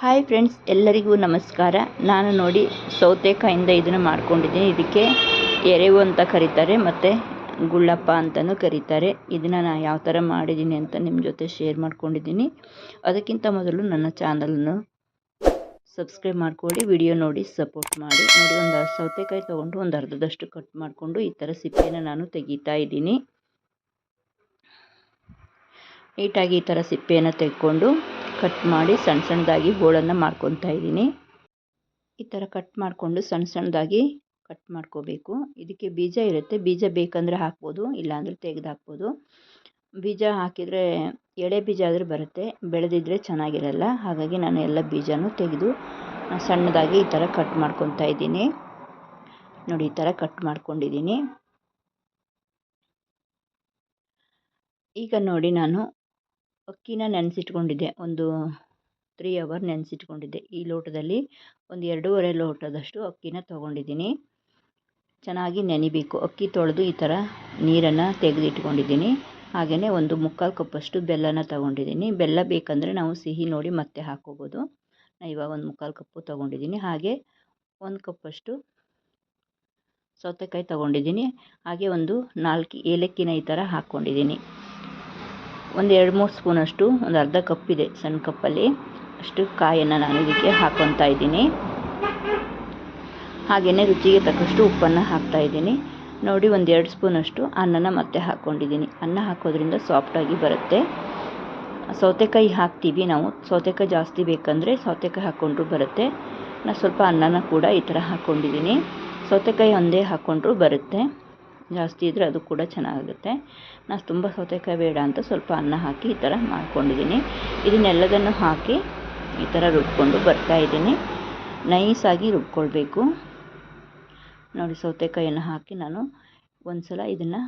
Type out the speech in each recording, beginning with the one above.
Hi friends ಎಲ್ಲರಿಗೂ ನಮಸ್ಕಾರ. ನಾನು ನೋಡಿ ಸೌತೆಕಾಯಿಂದ ಇದನ್ನು ಮಾಡ್ಕೊಂಡಿದ್ದೀನಿ. ಇದಕ್ಕೆ ಎರೆವು ಅಂತ ಕರೀತಾರೆ, ಮತ್ತು ಗುಳ್ಳಪ್ಪ ಅಂತಲೂ ಕರೀತಾರೆ. ಇದನ್ನು ನಾನು ಯಾವ ಥರ ಮಾಡಿದ್ದೀನಿ ಅಂತ ನಿಮ್ಮ ಜೊತೆ ಶೇರ್ ಮಾಡ್ಕೊಂಡಿದ್ದೀನಿ. ಅದಕ್ಕಿಂತ ಮೊದಲು ನನ್ನ ಚಾನಲನ್ನು ಸಬ್ಸ್ಕ್ರೈಬ್ ಮಾಡ್ಕೊಳ್ಳಿ ವಿಡಿಯೋ ನೋಡಿ ಸಪೋರ್ಟ್ ಮಾಡಿ. ನೋಡಿ, ಒಂದು ಸೌತೆಕಾಯಿ ತೊಗೊಂಡು ಒಂದು ಅರ್ಧದಷ್ಟು ಕಟ್ ಮಾಡಿಕೊಂಡು ಈ ಥರ ಸಿಪ್ಪೆನ ನಾನು ತೆಗಿತಾ ಇದ್ದೀನಿ. ನೀಟಾಗಿ ಈ ಥರ ಸಿಪ್ಪೆಯನ್ನು ತೆಗೆದುಕೊಂಡು ಕಟ್ ಮಾಡಿ ಸಣ್ಣ ಸಣ್ಣದಾಗಿ ಹೋಳನ್ನು ಮಾಡ್ಕೊತಾ ಇದ್ದೀನಿ. ಈ ಥರ ಕಟ್ ಮಾಡಿಕೊಂಡು ಸಣ್ಣ ಸಣ್ಣದಾಗಿ ಕಟ್ ಮಾಡ್ಕೋಬೇಕು. ಇದಕ್ಕೆ ಬೀಜ ಇರುತ್ತೆ. ಬೀಜ ಬೇಕಂದರೆ ಹಾಕ್ಬೋದು, ಇಲ್ಲಾಂದರೆ ತೆಗೆದು ಹಾಕ್ಬೋದು ಬೀಜ ಹಾಕಿದರೆ ಎಳೆ ಬೀಜ ಆದರೆ ಬರುತ್ತೆ. ಬೆಳೆದಿದ್ದರೆ ಚೆನ್ನಾಗಿರಲ್ಲ. ಹಾಗಾಗಿ ನಾನು ಎಲ್ಲ ಬೀಜನೂ ತೆಗೆದು ಸಣ್ಣದಾಗಿ ಈ ಥರ ಕಟ್ ಮಾಡ್ಕೊತಾ ಇದ್ದೀನಿ. ನೋಡಿ, ಈ ಥರ ಕಟ್ ಮಾಡ್ಕೊಂಡಿದ್ದೀನಿ. ಈಗ ನೋಡಿ ನಾನು ಅಕ್ಕಿನ ನೆನೆಸಿಟ್ಕೊಂಡಿದ್ದೆ. ಒಂದು ತ್ರೀ ಅವರ್ ನೆನೆಸಿಟ್ಕೊಂಡಿದ್ದೆ. ಈ ಲೋಟದಲ್ಲಿ ಒಂದು ಎರಡೂವರೆ ಲೋಟದಷ್ಟು ಅಕ್ಕಿನ ತೊಗೊಂಡಿದ್ದೀನಿ. ಚೆನ್ನಾಗಿ ನೆನಿಬೇಕು. ಅಕ್ಕಿ ತೊಳೆದು ಈ ಥರ ನೀರನ್ನು ತೆಗೆದಿಟ್ಕೊಂಡಿದ್ದೀನಿ. ಹಾಗೆಯೇ ಒಂದು ಮುಕ್ಕಾಲು ಕಪ್ಪಷ್ಟು ಬೆಲ್ಲನ ತೊಗೊಂಡಿದ್ದೀನಿ. ಬೆಲ್ಲ ಬೇಕಂದರೆ ನಾವು ಸಿಹಿ ನೋಡಿ ಮತ್ತೆ ಹಾಕೋಬೋದು. ನಾನು ಇವಾಗ ಒಂದು ಮುಕ್ಕಾಲು ಕಪ್ಪು ತೊಗೊಂಡಿದ್ದೀನಿ. ಹಾಗೆ ಒಂದು ಕಪ್ಪಷ್ಟು ಸೌತೆಕಾಯಿ ತೊಗೊಂಡಿದ್ದೀನಿ. ಹಾಗೆ ಒಂದು ನಾಲ್ಕು ಏಲಕ್ಕಿನ ಈ ಥರ ಹಾಕ್ಕೊಂಡಿದ್ದೀನಿ. ಒಂದು ಎರಡು ಮೂರು ಸ್ಪೂನಷ್ಟು ಒಂದು ಅರ್ಧ ಕಪ್ ಇದೆ ಸಣ್ಣ ಕಪ್ಪಲ್ಲಿ ಅಷ್ಟು ಕಾಯನ್ನು ನಾನು ಇದಕ್ಕೆ ಹಾಕ್ಕೊತಾ ಇದ್ದೀನಿ. ಹಾಗೆಯೇ ರುಚಿಗೆ ತಕ್ಕಷ್ಟು ಉಪ್ಪನ್ನು ಹಾಕ್ತಾಯಿದ್ದೀನಿ ನೋಡಿ ಒಂದು ಎರಡು ಸ್ಪೂನಷ್ಟು ಅನ್ನನ ಮತ್ತೆ ಹಾಕ್ಕೊಂಡಿದ್ದೀನಿ ಅನ್ನ ಹಾಕೋದ್ರಿಂದ ಸಾಫ್ಟಾಗಿ ಬರುತ್ತೆ. ಸೌತೆಕಾಯಿ ಹಾಕ್ತೀವಿ ನಾವು. ಸೌತೆಕಾಯಿ ಜಾಸ್ತಿ ಬೇಕಂದರೆ ಸೌತೆಕಾಯಿ ಹಾಕ್ಕೊಂಡ್ರೂ ಬರುತ್ತೆ. ನಾನು ಸ್ವಲ್ಪ ಅನ್ನನ ಕೂಡ ಈ ಥರ ಹಾಕ್ಕೊಂಡಿದ್ದೀನಿ ಸೌತೆಕಾಯಿ ಒಂದೇ ಹಾಕ್ಕೊಂಡ್ರೂ ಬರುತ್ತೆ. ಜಾಸ್ತಿ ಇದ್ದರೆ ಅದು ಕೂಡ ಚೆನ್ನಾಗುತ್ತೆ. ನಾನು ತುಂಬ ಸೌತೆಕಾಯಿ ಬೇಡ ಅಂತ ಸ್ವಲ್ಪ ಅನ್ನ ಹಾಕಿ ಈ ಥರ ಮಾಡ್ಕೊಂಡಿದ್ದೀನಿ. ಇದನ್ನೆಲ್ಲದನ್ನು ಹಾಕಿ ಈ ಥರ ರುಬ್ಕೊಂಡು ಬರ್ತಾಯಿದ್ದೀನಿ ನೈಸಾಗಿ ರುಬ್ಕೊಳ್ಬೇಕು. ನೋಡಿ ಸೌತೆಕಾಯಿಯನ್ನು ಹಾಕಿ ನಾನು ಒಂದು ಸಲ ಇದನ್ನು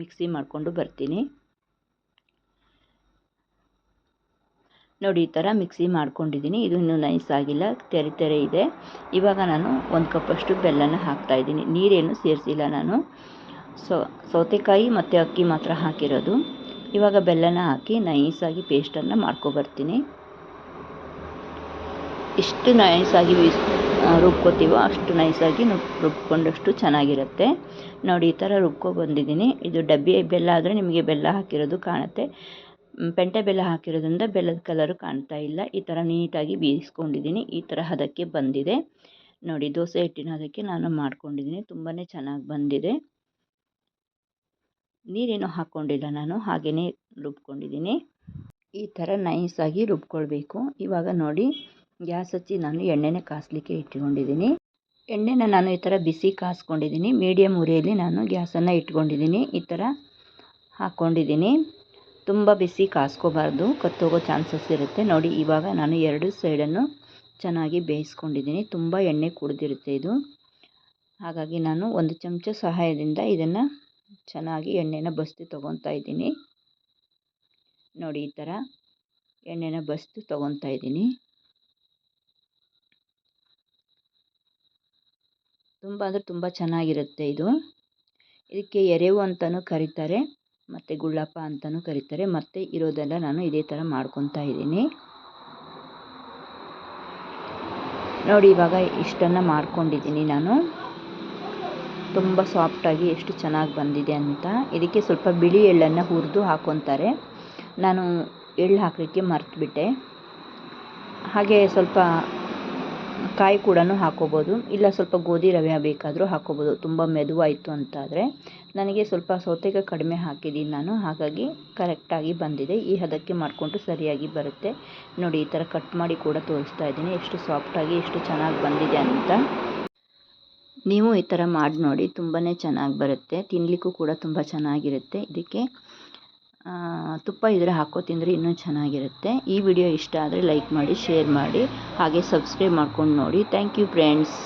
ಮಿಕ್ಸಿ ಮಾಡಿಕೊಂಡು ಬರ್ತೀನಿ. ನೋಡಿ ಈ ಥರ ಮಿಕ್ಸಿ ಮಾಡ್ಕೊಂಡಿದ್ದೀನಿ. ಇದು ಇನ್ನೂ ನೈಸ್ ಆಗಿಲ್ಲ, ತೆರೆ ತೆರೆ ಇದೆ. ಇವಾಗ ನಾನು ಒಂದು ಕಪ್ಪಷ್ಟು ಬೆಲ್ಲನ ಹಾಕ್ತಾಯಿದ್ದೀನಿ ನೀರೇನು ಸೇರಿಸಿಲ್ಲ ನಾನು. ಸೊ, ಸೌತೆಕಾಯಿ ಮತ್ತು ಅಕ್ಕಿ ಮಾತ್ರ ಹಾಕಿರೋದು. ಇವಾಗ ಬೆಲ್ಲನ ಹಾಕಿ ನೈಸಾಗಿ ಪೇಸ್ಟನ್ನು ಮಾಡ್ಕೊಬರ್ತೀನಿ ಎಷ್ಟು ನೈಸಾಗಿ ರುಬ್ಕೋತೀವೋ ಅಷ್ಟು ನೈಸಾಗಿ ರುಬ್ಕೊಂಡಷ್ಟು ಚೆನ್ನಾಗಿರುತ್ತೆ. ನೋಡಿ, ಈ ಥರ ರುಬ್ಕೊ ಬಂದಿದ್ದೀನಿ. ಇದು ಡಬ್ಬಿ ಬೆಲ್ಲ ಆದರೆ ನಿಮಗೆ ಬೆಲ್ಲ ಹಾಕಿರೋದು ಕಾಣುತ್ತೆ. ಪೆಂಟೆ ಬೆಲ್ಲ ಹಾಕಿರೋದ್ರಿಂದ ಬೆಲ್ಲದ ಕಲರು ಕಾಣ್ತಾ ಇಲ್ಲ. ಈ ಥರ ನೀಟಾಗಿ ಬೀಸ್ಕೊಂಡಿದ್ದೀನಿ. ಈ ಥರ ಹದಕ್ಕೆ ಬಂದಿದೆ. ನೋಡಿ, ದೋಸೆ ಹಿಟ್ಟಿನ ಅದಕ್ಕೆ ನಾನು ಮಾಡ್ಕೊಂಡಿದ್ದೀನಿ. ತುಂಬಾ ಚೆನ್ನಾಗಿ ಬಂದಿದೆ. ನೀರೇನು ಹಾಕ್ಕೊಂಡಿಲ್ಲ ನಾನು ಹಾಗೆಯೇ ರುಬ್ಕೊಂಡಿದ್ದೀನಿ. ಈ ಥರ ನೈಸಾಗಿ ರುಬ್ಕೊಳ್ಬೇಕು. ಇವಾಗ ನೋಡಿ, ಗ್ಯಾಸ್ ಹಚ್ಚಿ ನಾನು ಎಣ್ಣೆನ ಕಾಸಲಿಕ್ಕೆ ಇಟ್ಕೊಂಡಿದ್ದೀನಿ. ಎಣ್ಣೆನ ನಾನು ಈ ಥರ ಬಿಸಿ ಕಾಸ್ಕೊಂಡಿದ್ದೀನಿ. ಮೀಡಿಯಮ್ ಉರಿಯಲ್ಲಿ ನಾನು ಗ್ಯಾಸನ್ನು ಇಟ್ಕೊಂಡಿದ್ದೀನಿ. ಈ ಥರ ಹಾಕ್ಕೊಂಡಿದ್ದೀನಿ ತುಂಬ ಬಿಸಿ ಕಾಸ್ಕೋಬಾರ್ದು. ಕತ್ತೋಗೋ ಚಾನ್ಸಸ್ ಇರುತ್ತೆ. ನೋಡಿ, ಇವಾಗ ನಾನು ಎರಡು ಸೈಡನ್ನು ಚೆನ್ನಾಗಿ ಬೇಯಿಸ್ಕೊಂಡಿದ್ದೀನಿ. ತುಂಬ ಎಣ್ಣೆ ಕುಡಿದಿರುತ್ತೆ ಇದು. ಹಾಗಾಗಿ ನಾನು ಒಂದು ಚಮಚ ಸಹಾಯದಿಂದ ಇದನ್ನು ಚೆನ್ನಾಗಿ ಎಣ್ಣೆನ ಬಸಿದು ತೊಗೊತಾ ಇದ್ದೀನಿ. ನೋಡಿ ಈ ಥರ ಎಣ್ಣೆನ ಬಸಿದು ತೊಗೊತಾ ಇದ್ದೀನಿ. ತುಂಬ ಅಂದರೆ ತುಂಬ ಚೆನ್ನಾಗಿರುತ್ತೆ ಇದು. ಇದಕ್ಕೆ ಎರೆವು ಅಂತಲೂ ಕರೀತಾರೆ, ಮತ್ತು ಗುಳ್ಳಪ್ಪ ಅಂತಲೂ ಕರೀತಾರೆ, ಮತ್ತು ಇರೋದೆಲ್ಲ ನಾನು ಇದೇ ಥರ ಮಾಡ್ಕೊತಾ ಇದ್ದೀನಿ. ನೋಡಿ ಇವಾಗ ಇಷ್ಟನ್ನು ಮಾಡ್ಕೊಂಡಿದ್ದೀನಿ ನಾನು. ತುಂಬ ಸಾಫ್ಟಾಗಿ ಎಷ್ಟು ಚೆನ್ನಾಗಿ ಬಂದಿದೆ ಅಂತ. ಇದಕ್ಕೆ ಸ್ವಲ್ಪ ಬಿಳಿ ಎಳ್ಳನ್ನು ಹುರಿದು ಹಾಕೊತಾರೆ. ನಾನು ಎಳ್ಳು ಹಾಕಲಿಕ್ಕೆ ಮರ್ತುಬಿಟ್ಟೆ. ಹಾಗೆ ಸ್ವಲ್ಪ ಕಾಯಿ ಕೂಡ ಹಾಕೋಬೋದು. ಇಲ್ಲ ಸ್ವಲ್ಪ ಗೋಧಿ ರವೆ ಬೇಕಾದರೂ ಹಾಕೋಬೋದು. ತುಂಬ ಮೆದುವಾಯಿತು ಅಂತಾದರೆ. ನನಗೆ ಸ್ವಲ್ಪ ಸೌತೆಕಾಯಿ ಕಡಿಮೆ ಹಾಕಿದ್ದೀನಿ ನಾನು. ಹಾಗಾಗಿ ಕರೆಕ್ಟಾಗಿ ಬಂದಿದೆ. ಈ ಹದಕ್ಕೆ ಮಾಡಿಕೊಂಡು ಸರಿಯಾಗಿ ಬರುತ್ತೆ. ನೋಡಿ, ಈ ಥರ ಕಟ್ ಮಾಡಿ ಕೂಡ ತೋರಿಸ್ತಾ ಇದ್ದೀನಿ. ಎಷ್ಟು ಸಾಫ್ಟಾಗಿ, ಎಷ್ಟು ಚೆನ್ನಾಗಿ ಬಂದಿದೆ ಅಂತ. ನೀವು ಈ ಥರ ಮಾಡಿ ನೋಡಿ ತುಂಬಾ ಚೆನ್ನಾಗಿ ಬರುತ್ತೆ. ತಿನ್ನಲಿಕ್ಕೂ ಕೂಡ ತುಂಬ ಚೆನ್ನಾಗಿರುತ್ತೆ. ಇದಕ್ಕೆ ತುಪ್ಪ ಇದ್ದರೆ ಹಾಕೋ, ತಿಂದರೆ ಇನ್ನೂ ಚೆನ್ನಾಗಿರುತ್ತೆ. ಈ ವಿಡಿಯೋ ಇಷ್ಟ ಆದರೆ ಲೈಕ್ ಮಾಡಿ, ಶೇರ್ ಮಾಡಿ, ಹಾಗೆ ಸಬ್ಸ್ಕ್ರೈಬ್ ಮಾಡ್ಕೊಂಡು ನೋಡಿ. Thank you friends.